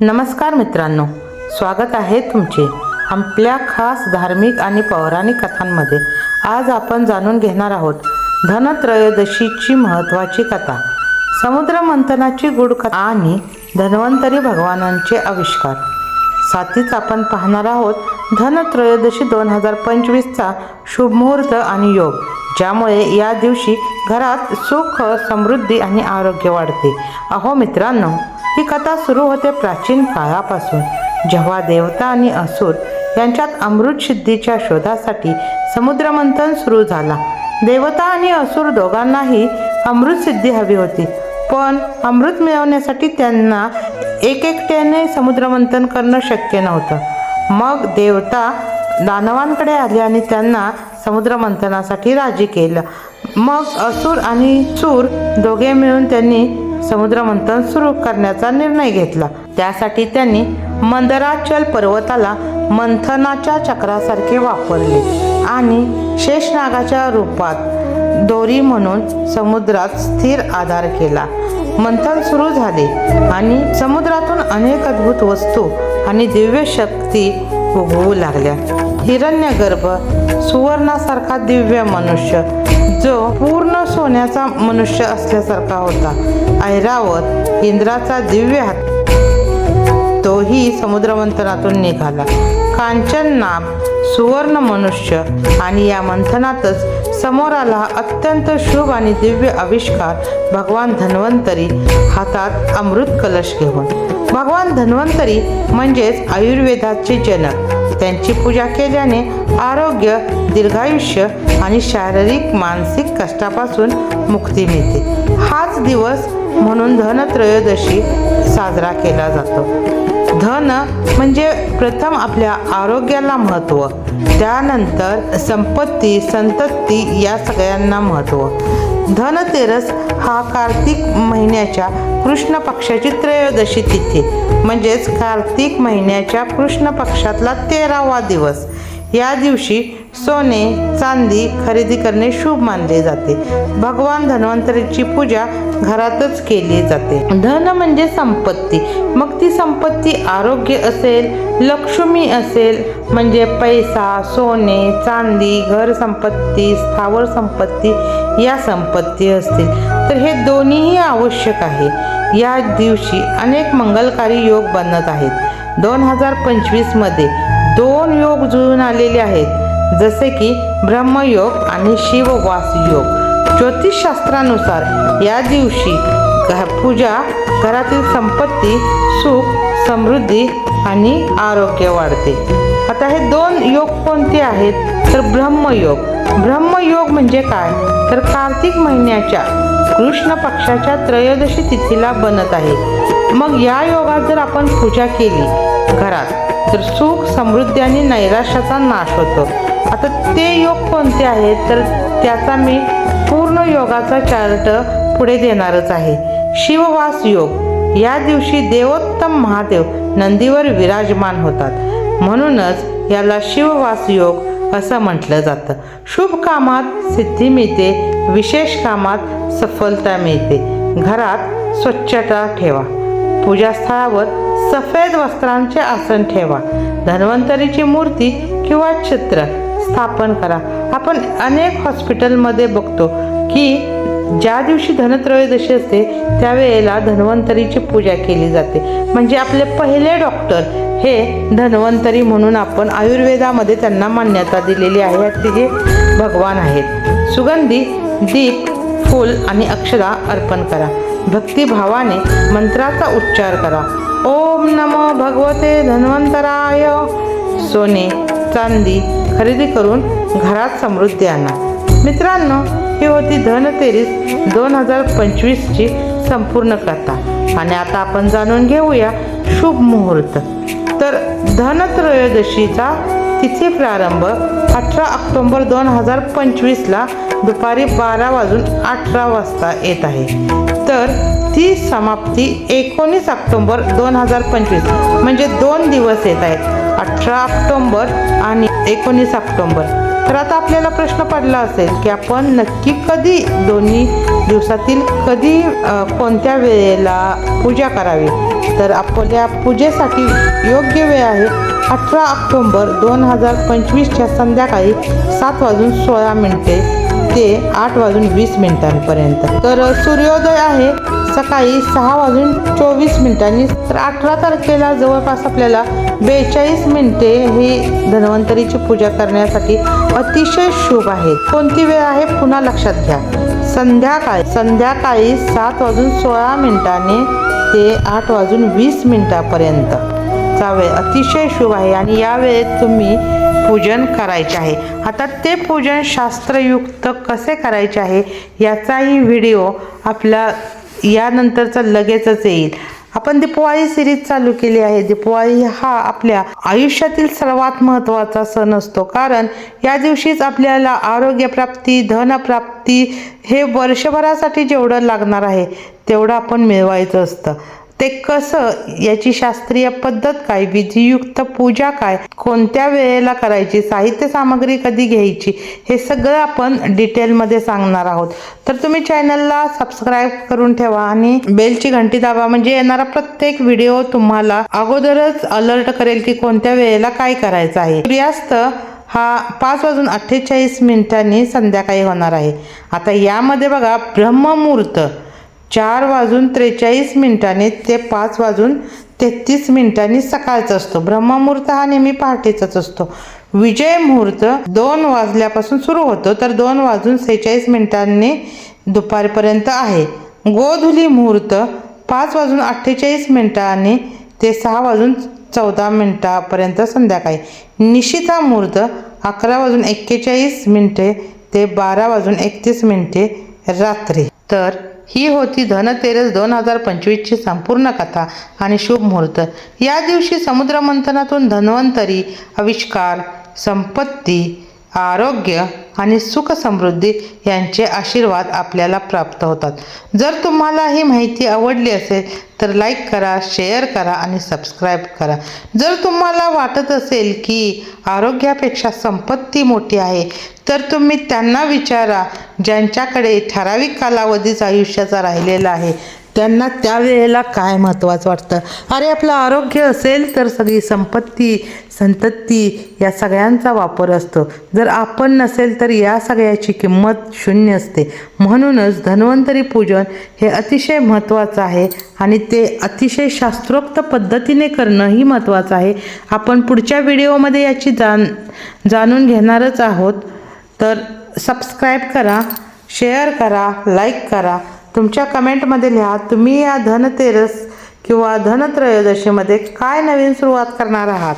नमस्कार मित्रांनो स्वागत आहे तुमचे आपल्या खास धार्मिक आणि पौराणिक कथांमध्ये. आज आपण जाणून घेणार आहोत धनत्रयोदशीची महत्त्वाची कथा. समुद्र मंथनाची गुडकथा आणि धन्वंतरी भगवानांचे आविष्कार. साथीच आपण पाहणार आहोत धनत्रयोदशी दोन हजार पंचवीसचा शुभमुहूर्त आणि योग ज्यामुळे या दिवशी घरात सुख समृद्धी आणि आरोग्य वाढते. अहो मित्रांनो ही कथा सुरू होते प्राचीन काळापासून. जेव्हा देवता आणि असुर यांच्यात अमृत सिद्धीच्या शोधासाठी समुद्रमंथन सुरू झाला. देवता आणि असुर दोघांनाही अमृत सिद्धी हवी होती. पण अमृत मिळवण्यासाठी त्यांना एक एकट्याने समुद्रमंथन करणं शक्य नव्हतं. मग देवता दानवांकडे आले आणि त्यांना समुद्रमंथनासाठी राजी केलं. मग असुर आणि सूर दोघे मिळून त्यांनी समुद्रमंथन सुरू करण्याचा निर्णय घेतला. त्यासाठी त्यांनी मंदराचल पर्वताला मंथनाच्या चक्रासारखे वापरले आणि शेषनागाच्या रूपात दोरी म्हणून समुद्रात स्थिर आधार केला. मंथन सुरू झाले आणि समुद्रातून अनेक अद्भुत वस्तू आणि दिव्य शक्ती उगवू लागल्या. हिरण्यगर्भ सुवर्णासारखा दिव्य मनुष्य जो पूर्ण सोन्याचा मनुष्य असल्यासारखा होता. ऐरावत इंद्राचा दिव्य हात. तोही समुद्रमंथनातून निघाला. कांचन नाम सुवर्ण मनुष्य आणि या मंथनातच समोर आला अत्यंत शुभ आणि दिव्य आविष्कार भगवान धन्वंतरी हातात अमृत कलश घेऊन. भगवान धन्वंतरी म्हणजेच आयुर्वेदाचे जनक. त्यांची पूजा केल्याने आरोग्य दीर्घायुष्य आणि शारीरिक मानसिक कष्टापासून मुक्ती मिळते. हाच दिवस म्हणून धनत्रयोदशी साजरा केला जातो. धन म्हणजे प्रथम आपल्या आरोग्याला महत्त्व त्यानंतर संपत्ती संतती या सगळ्यांना महत्त्व धनतेरस हा कार्तिक महिन्याच्या कृष्ण पक्षाची त्रयोदशी तिथी म्हणजेच कार्तिक महिन्याच्या कृष्ण पक्षातला तेरावा दिवस. या दिवशी सोने चांदी खरेदी करणे शुभ मानले जाते. भगवान धन्वंतरीची पूजा घरातच केली जाते. धन म्हणजे संपत्ती. मग ती संपत्ती आरोग्य असेल लक्ष्मी असेल म्हणजे पैसा सोने चांदी घर संपत्ती स्थावर संपत्ती या संपत्ती असतील. तर हे दोन्हीही आवश्यक आहे. या दिवशी अनेक मंगलकारी योग बनत आहेत. दोन हजार पंचवीसमध्ये दोन योग जुळून आलेले आहेत. जसे की ब्रह्मयोग आणि शिववास योग. ज्योतिषशास्त्रानुसार या दिवशी पूजा घरातील संपत्ती सुख समृद्धी आणि आरोग्य वाढते. आता हे दोन योग कोणते आहेत? तर ब्रह्मयोग. ब्रह्मयोग म्हणजे काय? तर कार्तिक महिन्याच्या कृष्ण पक्षाच्या त्रयोदशी तिथीला बनत आहे. मग या योगात जर आपण पूजा केली घरात तर सुख समृद्धी आणि नैराश्याचा नाश होतो. आता ते योग कोणते आहेत? तर त्याचा मी पूर्ण योगाचा चार्ट पुढे देणारच आहे. शिववास योग. या दिवशी देवोत्तम महादेव नंदीवर विराजमान होतात. म्हणूनच याला शिववास योग असं म्हटलं जातं. शुभ कामात सिद्धी मिळते विशेष कामात सफलता मिळते. घरात स्वच्छता ठेवा. पूजास्थळावर सफेद वस्त्रांचे आसन ठेवा. धन्वंतरीची मूर्ती किंवा चित्र स्थापन करा. आपण अनेक हॉस्पिटलमध्ये बघतो की ज्या दिवशी धनत्रयोदशी असते त्यावेळेला धन्वंतरीची पूजा केली जाते. म्हणजे आपले पहिले डॉक्टर हे धन्वंतरी म्हणून आपण आयुर्वेदामध्ये त्यांना मान्यता दिलेली आहे. तिथे भगवान आहेत. सुगंधी दीप फूल आणि अक्षरा अर्पण करा. भक्तिभावाने मंत्राचा उच्चार करा. ओम नमो भगवते धन्वंतराय. सोने चांदी खरेदी करून घरात समृद्धी आणा. मित्रांनो ही होती धनतेरीस दोन हजार पंचवीसची संपूर्ण कथा. आणि आता आपण जाणून घेऊया शुभ मुहूर्त. तर धनत्रयोदशीचा तिथी प्रारंभ अठरा ऑक्टोंबर दोन हजार पंचवीसला दुपारी बारा वाजून अठरा वाजता येत आहे. तर ती समाप्ती एकोणीस ऑक्टोंबर दोन हजार पंचवीस म्हणजे दोन दिवस येत आहेत. अठरा ऑक्टोंबर आणि एकोणीस ऑक्टोंबर. तर आता आपल्याला प्रश्न पडला असेल की आपण नक्की कधी दोन्ही दिवसातील कधी कोणत्या वेळेला पूजा करावी? तर आपल्या पूजेसाठी योग्य वेळ आहे अठरा ऑक्टोंबर दोन हजार पंचवीसच्या संध्याकाळी सात वाजून सोळा मिनिटे ते आठ वाजून वीस मिनिटांपर्यंत. तर सूर्योदय आहे सकाळी सहा वाजून चोवीस मिनिटांनी तर अठरा तारखेला जवळपास आपल्याला बेचाळीस मिनिटे ही धन्वंतरीची पूजा करण्यासाठी अतिशय शुभ आहे. कोणती वेळ आहे पुन्हा लक्षात घ्या. संध्याकाळी संध्याकाळी सात वाजून सोळा मिनिटांनी ते आठ वाजून वीस मिनिटापर्यंत. चा वेळ अतिशय शुभ आहे आणि या वेळेत तुम्ही पूजन करायचे आहे. आता ते पूजन शास्त्रयुक्त कसे करायचे आहे याचाही व्हिडिओ आपला यानंतरचा लगेचच येईल. आपण दीपवाळी सिरीज चालू केली आहे. दीपवाळी हा आपल्या आयुष्यातील सर्वात महत्त्वाचा सण असतो. कारण या दिवशीच आपल्याला आरोग्यप्राप्ती धनप्राप्ती हे वर्षभरासाठी जेवढं लागणार आहे तेवढं आपण मिळवायचं असतं. ते कसं याची शास्त्रीय पद्धत काय विधियुक्त पूजा काय कोणत्या वेळेला करायची साहित्य सामग्री कधी घ्यायची हे सगळं आपण डिटेलमध्ये सांगणार आहोत. तर तुम्ही चॅनलला सबस्क्राईब करून ठेवा आणि बेलची घंटी दाबा म्हणजे येणारा प्रत्येक व्हिडिओ तुम्हाला अगोदरच अलर्ट करेल की कोणत्या वेळेला काय करायचं आहे. सूर्यास्त हा पाच वाजून अठ्ठेचाळीस मिनिटांनी संध्याकाळी होणार आहे. आता यामध्ये बघा ब्रह्ममुहूर्त. चार वाजून त्रेचाळीस मिनिटांनी ते पाच वाजून तेहतीस मिनिटांनी सकाळचा असतो. ब्रह्ममुहूर्त हा नेहमी पहाटेचाच असतो. विजय मुहूर्त दोन वाजल्यापासून सुरू होतो. तर दोन वाजून सेहेचाळीस मिनिटांनी दुपारपर्यंत आहे. गोधुली मुहूर्त पाच वाजून अठ्ठेचाळीस मिनिटांनी ते सहा वाजून चौदा मिनिटापर्यंत संध्याकाळी. निशिता मुहूर्त अकरा वाजून एक्केचाळीस मिनिटे ते बारा वाजून एकतीस मिनिटे रात्री. तर ही होती धनतेरस दोन हजार पंचवीसची संपूर्ण कथा आणि शुभ मुहूर्त. या दिवशी समुद्रमंथनातून धन्वंतरी आविष्कार संपत्ती आरोग्य आणि सुख समृद्धी यांचे आशीर्वाद आपल्याला प्राप्त होतात. जर तुम्हाला ही माहिती आवडली असेल तर लाईक करा शेअर करा आणि सबस्क्राईब करा. जर तुम्हाला वाटत असेल की आरोग्यापेक्षा संपत्ती मोठी आहे तर तुम्ही त्यांना विचारा ज्यांच्याकडे ठराविक कालावधीच आयुष्याचा राहिलेला आहे. त्यांना त्यावेळेला काय महत्त्वाचं वाटतं? अरे आपलं आरोग्य असेल तर सगळी संपत्ती संतती या सगळ्यांचा वापर असतो. जर आपण नसेल तर या सगळ्याची किंमत शून्य असते. म्हणूनच धन्वंतरी पूजन हे अतिशय महत्त्वाचं आहे आणि ते अतिशय शास्त्रोक्त पद्धतीने करणंही महत्त्वाचं आहे. आपण पुढच्या व्हिडिओमध्ये याची जाण जाणून घेणारच आहोत. तर सबस्क्राईब करा शेअर करा लाईक करा. तुमच्या कमेंटमध्ये लिहा तुम्ही या धनतेरस किंवा धनत्रयोदशीमध्ये काय नवीन सुरुवात करणार आहात?